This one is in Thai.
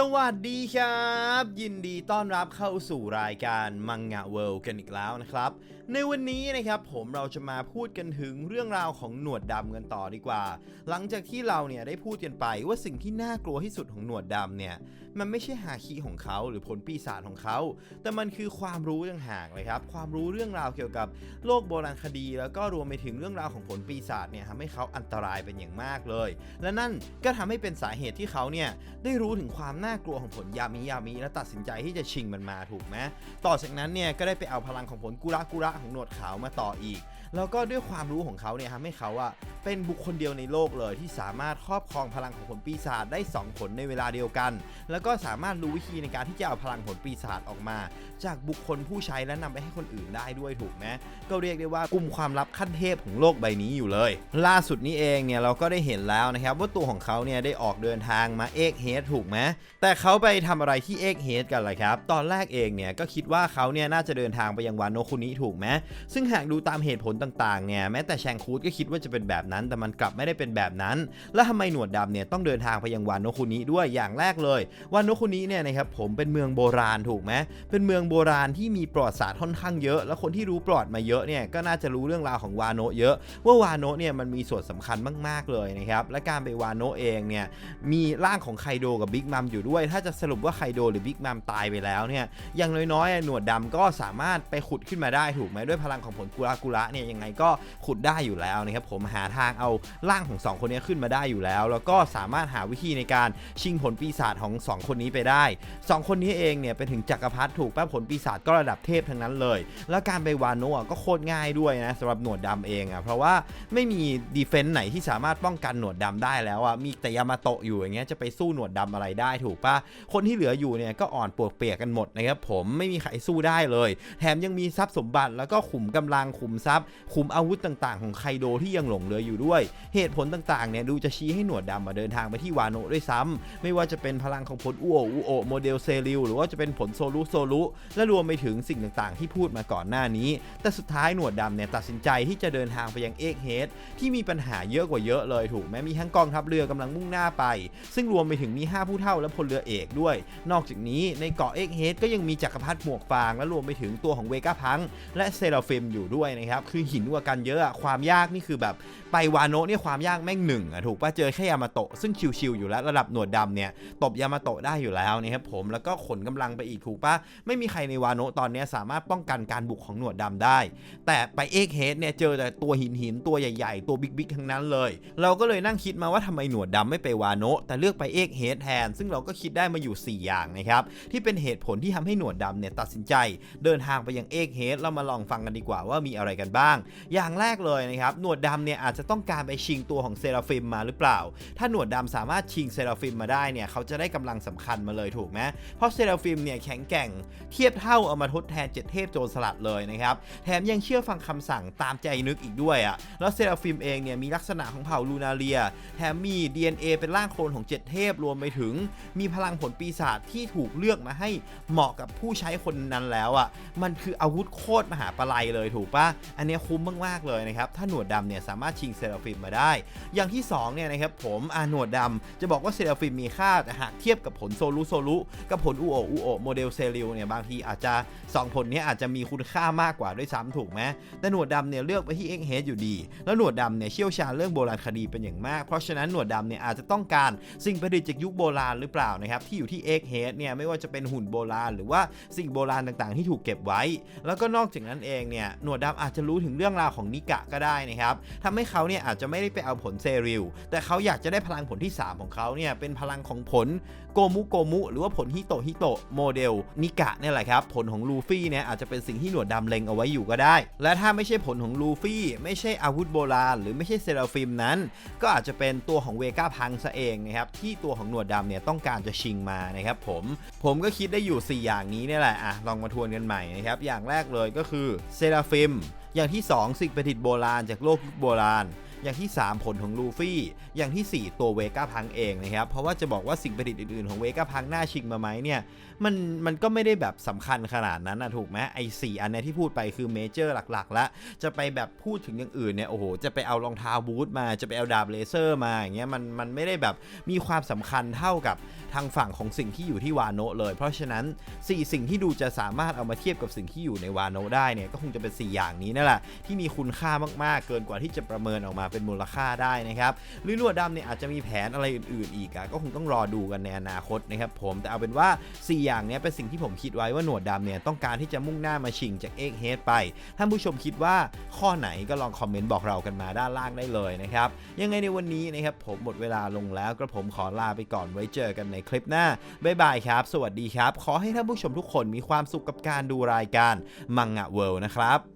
สวัสดีครับ ยินดีต้อนรับเข้าสู่รายการมังงะเวิลด์กันอีกแล้วนะครับ ในวันนี้นะครับผมเราจะมาพูดกันถึงเรื่องราวของหนวดดำกันต่อดีกว่า หลังจากที่เราเนี่ยได้พูดกันไปว่าสิ่งที่น่ากลัวที่สุดของหนวดดำเนี่ย มันไม่ใช่หาคีของเขาหรือผลปีศาจของเขา แต่มันคือความรู้ต่างหากเลยครับ ความรู้เรื่องราวเกี่ยวกับโลกโบราณคดี แล้วก็รวมไปถึงเรื่องราวของผลปีศาจเนี่ยทำให้เขาอันตรายเป็นอย่างมากเลย และนั่นก็ทำให้เป็นสาเหตุที่เขาเนี่ยได้รู้ถึงความน่ากลัวของผลยามิยามิและตัดสินใจที่จะชิงมันมาถูกไหมต่อจากนั้นเนี่ยก็ได้ไปเอาพลังของผลกุระกุระของหนวดขาวมาต่ออีก แล้วก็ด้วยความรู้ของเขาเนี่ยทำให้เขาอะ เป็นบุคคลเดียวในโลกเลยที่สามารถครอบครองพลังของผลปีศาจได้ 2 ผลในเวลาเดียวกัน แล้วก็สามารถรู้วิธีในการที่จะเอาพลังผลปีศาจออกมา จากบุคคลผู้ใช้และนำไปให้คนอื่นได้ด้วยถูกไหมก็เรียกได้ว่ากลุ่มความลับขั้นเทพของโลกใบนี้อยู่เลย ล่าสุดนี้เองเนี่ยเราก็ได้เห็นแล้วนะครับว่าตัวของเขาเนี่ยได้ออกเดินทางมาเอกเฮดถูกไหมแต่เขาไปทำอะไรที่เอกเฮดกันล่ะครับ ตอนแรกเองเนี่ยก็คิดว่าเขาเนี่ยน่าจะเดินทางไปยังวานโนคุนิถูกไหมซึ่งหากดูตามเหตุผลต่างๆเนี่ยแม้แต่แชงคูดก็คิดว่าจะเป็นแบบนั้นแต่มันกลับไม่ได้เป็นแบบนั้น แล้วทำไมหนวดดำเนี่ยต้องเดินทางไปยังวานโนคุนิด้วยอย่างแรกเลย วานโนคุนิเนี่ยนะครับผมเป็นเมืองโบราณถูกไหมเป็นเมืองโบราณที่มีประวัติศาสตร์ค่อนข้างเยอะ แล้วคนที่รู้ประวัติมาเยอะเนี่ยก็น่าจะรู้เรื่องราวของวานโนเยอะ ว่าวานโนเนี่ยมันมีส่วนสำคัญมาก ๆเลยนะครับและการไปวานโนเองเนี่ยมีร่างของไคโดกับบิ๊กมัมอยู่ด้วย ถ้าจะสรุปว่าไคโดหรือบิ๊กมัมตายไปแล้วเนี่ยอย่างน้อยๆหนวดดำก็สามารถไปขุดขึ้นมาได้ถูกไหมด้วยพลังของผลกุระกุระเนี่ยยังไงก็ขุดได้อยู่แล้วนะครับผมหาทางเอาร่างของสองคนนี้ขึ้นมาได้อยู่แล้ว แล้วก็สามารถหาวิธีในการชิงผลปีศาจของสองคนนี้ไปได้สองคนนี้เองเนี่ยเป็นถึงจักรพรรดิถูกแป่ะผลปีศาจก็ระดับเทพทั้งนั้นเลย แล้วการไปวานโนะก็โคตรง่ายด้วยนะสำหรับหนวดดำเองอะเพราะว่าไม่มีดีเฟนต์ไหนที่สามารถป้องกันหนวดดำได้แล้วอะมีแต่ยามาโตะอยู่อย่างเงี้ยจะไปสู้หนวดดำอะไรได้ถูกปะคนที่เหลืออยู่เนี่ยก็อ่อนปวกเปียกกันหมดนะครับผมไม่มีใครสู้ได้เลย แถมยังมีทรัพย์สมบัติแล้วก็ขุมกำลังขุมทรัพย์ขุมอาวุธต่าง ๆ ของไคโดที่ยังหลงเหลืออยู่ด้วย เหตุผลต่างๆเนี่ยดูจะชี้ให้หนวดดำมาเดินทางไปที่วาโนะด้วยซ้ำไม่ว่าจะเป็นพลังของผลอุโออุโอโมเดลเซริลหรือว่าจะเป็นผลโซลุโซลุและรวมไปถึงสิ่งต่างๆ ที่พูดมาก่อนหน้านี้ แต่สุดท้ายหนวดดำเนี่ยตัดสินใจที่จะเดินทางไปยังเอกเฮดที่มีปัญหาเยอะกว่าเยอะเลยถูกไหมมีทั้งกองทัพเรือกำลังมุ่งหน้าไป ซึ่งรวมไปถึงมี 5 ผู้เท่าและพลเรือเอกด้วย นอกจากนี้ในเกาะเอกเฮดก็ยังมีจักรพรรดิหมวกฟาง และรวมไปถึงตัวของเวก้าพังและเซราฟิมอยู่ด้วยนะครับคือหินกว่ากันเยอะความยากนี่คือแบบไปวาโนะเนี่ยความยากแม่งหนึ่งอะถูกป่ะเจอแค่ยามาโตะซึ่งชิวๆอยู่แล้วระดับหนวดดำเนี่ยตบยามาโตะได้อยู่แล้วนะครับผมแล้วก็ขนกำลังไปอีกถูกป่ะไม่มีใครในวาโนะตอนนี้สามารถป้องกันการบุกของหนวดดำได้ แต่ไปเอกเฮดเนี่ยเจอแต่ตัวหินหินตัวใหญ่ๆ ตัวบิ๊กๆทั้งนั้นเลย เราก็เลยนั่งคิดมาว่าทำไมหนวดดำไม่ไปวาโนะแต่เลือกไปเอกเฮดแทน ซึ่งเราก็คิดได้มาอยู่ 4 อย่างนะครับที่เป็นเหตุผลที่ทำให้หนวดดำเนี่ยตัดสินใจ เดินทางไปยังเอกเฮดเรามาลองฟังกันดีกว่าว่ามีอะไรกันบ้าง อย่างแรกเลยนะครับหนวดดำเนี่ยอาจจะต้องการไปชิงตัวของเซราฟิมมาหรือเปล่า ถ้าหนวดดำสามารถชิงเซราฟิมมาได้เนี่ยเขาจะได้กำลังสำคัญมาเลยถูกไหมเพราะเซราฟิมเนี่ยแข็งแกร่งเทียบเท่าเอามาทดแทนเจ็ดเทพโจรสลัดเลยนะครับแถมยังเชื่อฟังคำสั่งตามใจนึกอีกด้วยอะ่ะแล้วเซราฟิมเองเนี่ยมีลักษณะของเผ่าลูนาเรียแถมมี DNA เป็นร่างโคลนของเจ็ดเทพรวมไปถึง มีพลังผลปีศาจที่ถูกเลือกมาให้เหมาะกับผู้ใช้คนนั้นแล้วอะ่ะมันคืออาวุธโคตรมหาปลัยเลยถูกปะอันนี้คุ้มมากๆเลยนะครับถ้าหนวดดำเนี่ยสามารถชิงเซราฟิมมาได้ อย่างที่2เนี่ยนะครับผมอาหนวดดำจะบอกว่าเซราฟิมมีค่าแต่หากเทียบกับผลโซลุโซลุกับผลอุโออุโอโมเดลเซริลเนี่ยบางทีอาจจะ 2 ผลนี้อาจจะมีคุณค่ามากกว่าด้วยซ้ำถูกไหมแต่หนวดดำเนี่ยเลือกไปที่เอ็กเฮดอยู่ดี แล้วหนวดดำเนี่ยเชี่ยวชาญเรื่องโบราณคดีเป็นอย่างมาก เพราะฉะนั้นหนวดดำเนี่ยอาจจะต้องการสิ่งประดิษฐ์จากยุคโบราณหรือเปล่านะครับที่อยู่ที่เอ็กเฮดเนี่ยไม่ว่าจะเป็นหุ่นโบราณ หรือว่าสิ่งโบราณต่างๆ ที่ถูกเก็บไว้ แล้วก็นอกจากนั้นเองเนี่ยหนวดดำอาจจะรู้ถึงเรื่องราวของนิกะก็ได้นะครับทำให้เขาเนี่ยอาจจะไม่ได้ไปเอาผลเซริลแต่เขาอยากจะได้พลังผลที่ 3 ของเขาเนี่ยเป็นพลังของผลโกมุโกมุ หรือว่าผลฮิโตฮิโตโมเดลนิกะเนี่ยแหละครับ ผลของลูฟี่เนี่ยอาจจะเป็นสิ่งที่หนวดดำเล็งเอาไว้อยู่ก็ได้ และถ้าไม่ใช่ผลของลูฟี่ ไม่ใช่อาวุธโบราณ หรือไม่ใช่เซราฟิมนั้น ก็อาจจะเป็นตัวของเวก้าพังซะเองนะครับที่ตัวของหนวดดำเนี่ยต้องการจะชิงมานะครับผมผมก็คิดได้อยู่ 4 อย่างนี้เนี่ยแหละอะลองมาทวนกันใหม่นะครับอย่างแรกเลยก็คือเซราฟิมอย่างที่2สิ่งประดิษฐ์โบราณจากโลกยุคโบราณ อย่างที่ 3 ผลของลูฟี่ อย่างทีสี่ 4 ตัวเวก้าพังเองนะครับ เพราะว่าจะบอกว่าสิ่งประดิษฐ์อื่นๆของเวก้าพังหน่าชิงมาไหมเนี่ย มันมันก็ไม่ได้แบบสำคัญขนาดนั้นนะถูกไหมไอ้สอันเนี้ยที่พูดไปคือเมเจอร์หลักๆ แล้วจะไปแบบพูดถึงอย่างอื่นเนี่ยโอ้โหจะไปเอารองเท้าบูทมาจะไปเอาดาบเลเซอร์มาอย่างเงี้ยมันมันไม่ได้แบบมีความสำคัญเท่ากับทางฝั่งของสิ่งที่อยู่ที่วานโนะเลย เพราะฉะนั้น 4 สิ่งที่ดูจะสามารถเอามาเทียบกับสิ่งที่อยู่ในวานโนะได้เนี่ยก็คงจะเป็น 4 อย่างนี้นั่นแหละที่มีคุณค่ามากๆ เกินกว่าที่จะประเมินออกมาเป็นมูลค่าได้นะครับหรือลวดดำเนี่ยอาจจะมีแผนอะไรอื่นๆ อีกอะก็คงต้องรอดูกันในอนาคตนะครับผมแต่เอาเป็นว่า 4 อย่างเนี้ยเป็นสิ่งที่ผมคิดไว้ว่าหนวดดำเนี่ยต้องการที่จะมุ่งหน้ามาชิงจากเอ็กเฮดไปท่านผู้ชมคิดว่าข้อไหนก็ลองคอมเมนต์บอกเรากันมาด้านล่างได้เลยนะครับยังไงในวันนี้นะครับผมหมดเวลาลงแล้วกระผมขอลาไปก่อนไว้เจอกันในคลิปหน้าบ๊ายบายครับ สวัสดีครับ ขอให้ท่านผู้ชมทุกคนมีความสุขกับการดูรายการมังงะเวิลด์นะครับ